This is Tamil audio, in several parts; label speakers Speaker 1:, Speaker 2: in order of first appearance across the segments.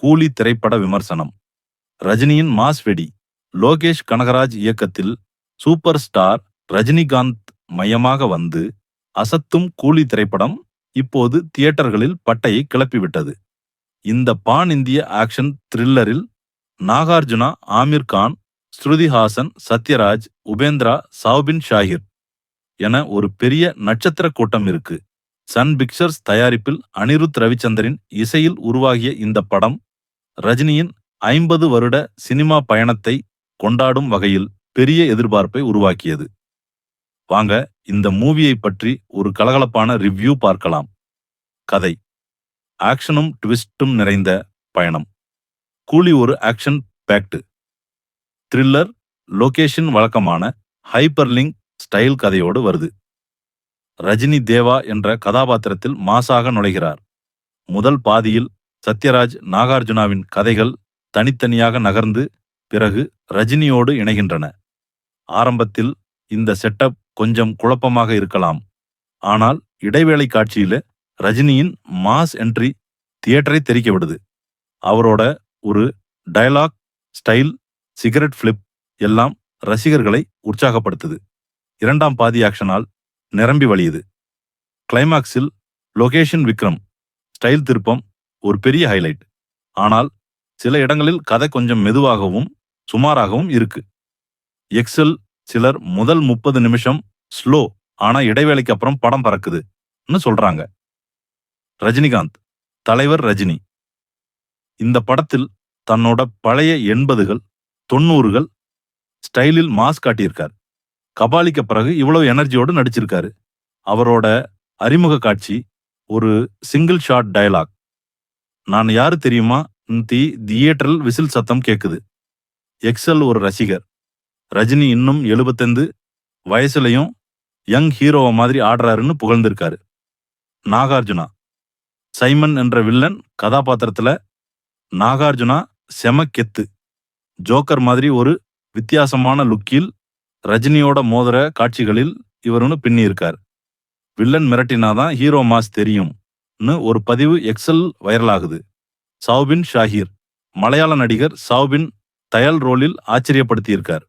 Speaker 1: கூலி திரைப்பட விமர்சனம். ரஜினியின் மாஸ் வெடி. லோகேஷ் கனகராஜ் இயக்கத்தில் சூப்பர் ஸ்டார் ரஜினிகாந்த் மையமாக வந்து அசத்தும் கூலி திரைப்படம் இப்போது தியேட்டர்களில் பட்டையை கிளப்பிவிட்டது. இந்த பான் இந்திய ஆக்ஷன் த்ரில்லரில் நாகார்ஜுனா ஆமீர் கான் ஸ்ருதிஹாசன் சத்யராஜ் உபேந்திரா சாவ்பின் ஷாஹிர் என ஒரு பெரிய நட்சத்திர கூட்டம் இருக்கு. சன் பிக்சர்ஸ் தயாரிப்பில் அனிருத் ரவிச்சந்தரின் இசையில் உருவாகிய இந்த படம் ரஜினியின் ஐம்பது வருட சினிமா பயணத்தை கொண்டாடும் வகையில் பெரிய எதிர்பார்ப்பை உருவாக்கியது. வாங்க இந்த மூவியை பற்றி ஒரு கலகலப்பான ரிவ்யூ பார்க்கலாம். கதை. ஆக்ஷனும் ட்விஸ்டும் நிறைந்த பயணம். கூலி ஒரு ஆக்ஷன் பேக்டு. த்ரில்லர் லொகேஷன் வழக்கமான ஹைப்பர்லிங்க் ஸ்டைல் கதையோடு வருது. ரஜினி தேவா என்ற கதாபாத்திரத்தில் மாசாக நுழைகிறார். முதல் பாதியில் சத்யராஜ் நாகார்ஜுனாவின் கதைகள் தனித்தனியாக நகர்ந்து பிறகு ரஜினியோடு இணைகின்றன. ஆரம்பத்தில் இந்த செட்டப் கொஞ்சம் குழப்பமாக இருக்கலாம். ஆனால் இடைவேளை காட்சியில ரஜினியின் மாஸ் என்ட்ரி தியேட்டரை தெரிக்க விடுது. அவரோட ஒரு டயலாக் ஸ்டைல் சிகரெட் ஃபிளிப் எல்லாம் ரசிகர்களை உற்சாகப்படுத்துது. இரண்டாம் பாதி ஆக்ஷனால் நிரம்பி வழியுது. கிளைமாக்ஸில் லொகேஷன் விக்ரம் ஸ்டைல் திருப்பம் ஒரு பெரிய ஹைலைட் ஆனால் சில இடங்களில் கதை கொஞ்சம் மெதுவாகவும் சுமாராகவும் இருக்கு. எக்ஸல் சிலர் முதல் முப்பது நிமிஷம் ஸ்லோ ஆனா இடைவேளைக்கு அப்புறம் படம் பறக்குதுன்னு சொல்றாங்க. ரஜினிகாந்த் தலைவர் ரஜினி. இந்த படத்தில் தன்னோட பழைய எண்பதுகள் தொண்ணூறுகள் ஸ்டைலில் மாஸ் காட்டியிருக்கார். கபாலிக்கு பிறகு இவ்வளவு எனர்ஜியோடு நடிச்சிருக்காரு. அவரோட அறிமுக காட்சி ஒரு சிங்கிள் ஷாட் டயலாக் நான் யாரு தெரியுமா? தி தியேட்டரில் விசில் சத்தம் கேக்குது. எக்ஸல் ஒரு ரசிகர். ரஜினி இன்னும் எழுபத்தைந்து வயசுலயும் யங் ஹீரோவை மாதிரி ஆடுறாருன்னு புகழ்ந்திருக்காரு. நாகார்ஜுனா. சைமன் என்ற வில்லன் கதாபாத்திரத்துல நாகார்ஜுனா செம கெத்து. ஜோக்கர் மாதிரி ஒரு வித்தியாசமான லுக்கில் ரஜினியோட மோதிர காட்சிகளில் இவருன்னு பின்னியிருக்கார். வில்லன் மிரட்டினாதான் ஹீரோ மாஸ் தெரியும். ஒரு பதிவு எக்ஸல் வைரலாகுது. சாவ்பின் ஷாஹீர். மலையாள நடிகர் சாவ்பின் தயல் ரோலில் ஆச்சரியப்படுத்தியிருக்கார்.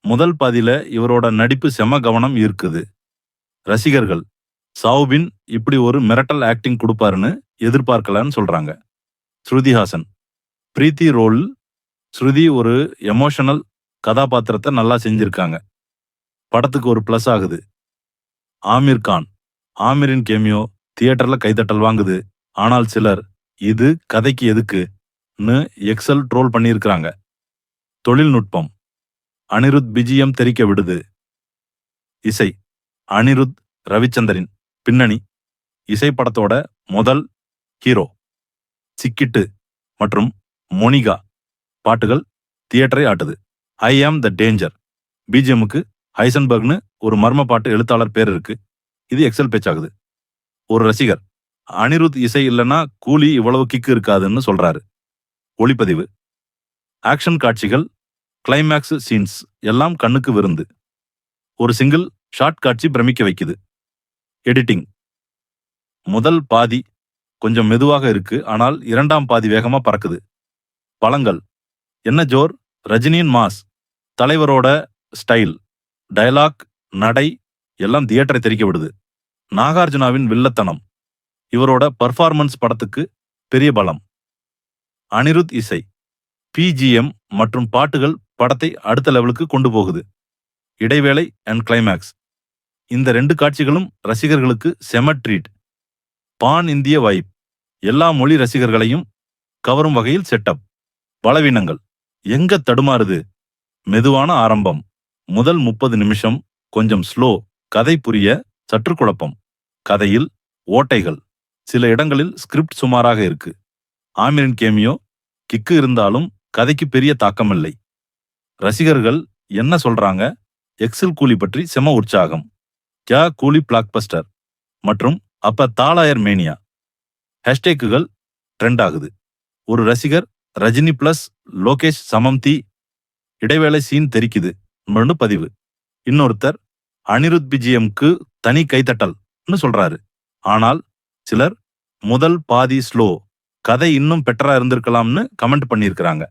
Speaker 1: முதல் பாதியில இவரோட நடிப்பு செம கவனம் ஈர்க்குது. ரசிகர்கள் சௌபின் இப்படி ஒரு மிரட்டல் ஆக்டிங் கொடுப்பாருன்னு எதிர்பார்க்கலன்னு சொல்றாங்க. ஸ்ருதிஹாசன். பிரீத்தி ரோல் ஸ்ருதி ஒரு எமோஷனல் கதாபாத்திரத்தை நல்லா செஞ்சிருக்காங்க. படத்துக்கு ஒரு ப்ளஸ் ஆகுது. ஆமீர் கான். ஆமீரின் கேமியோ தியேட்டர்ல கைதட்டல் வாங்குது. ஆனால் சிலர் இது கதைக்கு எதுக்குன்னு எக்ஸல் ட்ரோல் பண்ணியிருக்கிறாங்க. தொழில்நுட்பம். அனிருத் பிஜிஎம் தெரிக்க விடுது. இசை. அனிருத் ரவிச்சந்தரின் பின்னணி. இசை படத்தோட முதல் ஹீரோ. சிக்கிட்டு மற்றும் மொனிகா பாட்டுகள் தியேட்டரை ஆட்டுது. ஐ ஆம் த டேஞ்சர். பிஜிஎம்முக்கு ஹைசன்பர்க்னு ஒரு மர்ம பாட்டு எழுத்தாளர் பேர் இருக்கு. இது எக்ஸல் பேச்சாகுது. ஒரு ரசிகர். அனிருத் இசை இல்லைன்னா கூலி இவ்வளவு கிக்கு இருக்காதுன்னு சொல்றாரு. ஒளிப்பதிவு. ஆக்ஷன் காட்சிகள் கிளைமேக்ஸ் சீன்ஸ் எல்லாம் கண்ணுக்கு விருந்து. ஒரு சிங்கிள் ஷார்ட் காட்சி பிரமிக்க வைக்குது. எடிட்டிங் முதல் பாதி கொஞ்சம் மெதுவாக இருக்கு ஆனால் இரண்டாம் பாதி வேகமா பறக்குது. பழங்கள் என்ன ஜோர்? ரஜினியின் மாஸ். தலைவரோட ஸ்டைல் டயலாக் நடை எல்லாம் தியேட்டரை தெரிக்க விடுது. நாகார்ஜுனாவின் வில்லத்தனம். இவரோட பர்ஃபார்மன்ஸ் படத்துக்கு பெரிய பலம். அனிருத் இசை பிஜிஎம் மற்றும் பாட்டுகள் படத்தை அடுத்த லெவலுக்கு கொண்டு போகுது. இடைவேளை அண்ட் கிளைமேக்ஸ் இந்த ரெண்டு காட்சிகளும் ரசிகர்களுக்கு செம ட்ரீட் பான் இந்திய வைப் எல்லா மொழி ரசிகர்களையும் கவரும் வகையில் செட்டப் பலவீனங்கள். எங்க தடுமாறுது? மெதுவான ஆரம்பம். முதல் முப்பது நிமிஷம் கொஞ்சம் ஸ்லோ கதை புரிய சற்று குழப்பம் கதையில் ஓட்டைகள். சில இடங்களில் ஸ்கிரிப்ட் சுமாராக இருக்கு. ஆமிரின் கேமியோ கிக்கு இருந்தாலும் கதைக்கு பெரிய தாக்கமில்லை. ரசிகர்கள் என்ன சொல்றாங்க? எக்ஸல் கூலி பற்றி செம உற்சாகம். கியா கூலி பிளாக்பஸ்டர் மற்றும் அப்ப தாளாயர் மேனியா. ஹேஷ்டேக்குகள் ட்ரெண்ட் ஆகுது. ஒரு ரசிகர் ரஜினி பிளஸ் லோகேஷ் சமம் தி. இடைவேளை சீன் தெரிக்குது. பதிவு. இன்னொருத்தர் அனிருத் பிஜிஎம்க்கு தனி கைத்தட்டல்னு சொல்றாரு. ஆனால் சிலர் முதல் பாதி ஸ்லோ கதை இன்னும் பெட்டரா இருந்திருக்கலாம்னு கமெண்ட் பண்ணியிருக்கிறாங்க.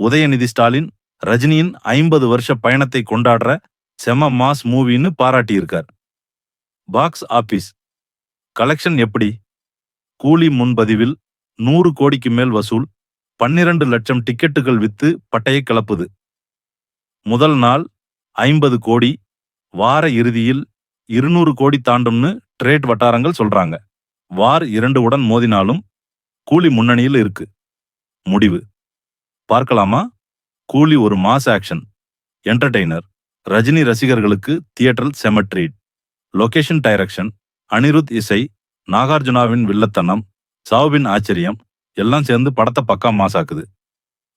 Speaker 1: உதயநிதி ஸ்டாலின் ரஜினியின் ஐம்பது வருஷ பயணத்தை கொண்டாடுற செம மாஸ் மூவின்னு பாராட்டியிருக்கார். பாக்ஸ் ஆபீஸ் கலெக்ஷன் எப்படி? கூலி முன்பதிவில் நூறு கோடிக்கு மேல் வசூல் பன்னிரண்டு லட்சம் டிக்கெட்டுகள் வித்து பட்டையை கிளப்புது. முதல் நாள் ஐம்பது கோடி வார இறுதியில் இருநூறு கோடி தாண்டும்னு ட்ரேட் வட்டாரங்கள் சொல்றாங்க. வார் இரண்டு உடன் மோதினாலும் கூலி முன்னணியில் இருக்கு. முடிவு. பார்க்கலாமா? கூலி ஒரு மாஸ் ஆக்ஷன் என்டர்டெய்னர் ரஜினி ரசிகர்களுக்கு தியேட்டர் செமட்ரீட் லொகேஷன் டைரக்ஷன் அனிருத் இசை. நாகார்ஜுனாவின் வில்லத்தனம். சாவுவின் ஆச்சரியம். எல்லாம் சேர்ந்து படத்தை பக்கா மாசாக்குது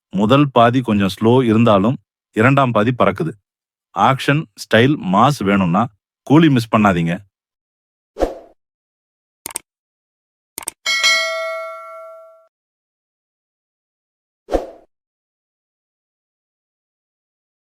Speaker 1: முதல் பாதி கொஞ்சம் ஸ்லோ இருந்தாலும் இரண்டாம் பாதி பறக்குது. ஆக்ஷன் ஸ்டைல் மாஸ் வேணும்னா கூலி மிஸ் பண்ணாதீங்க.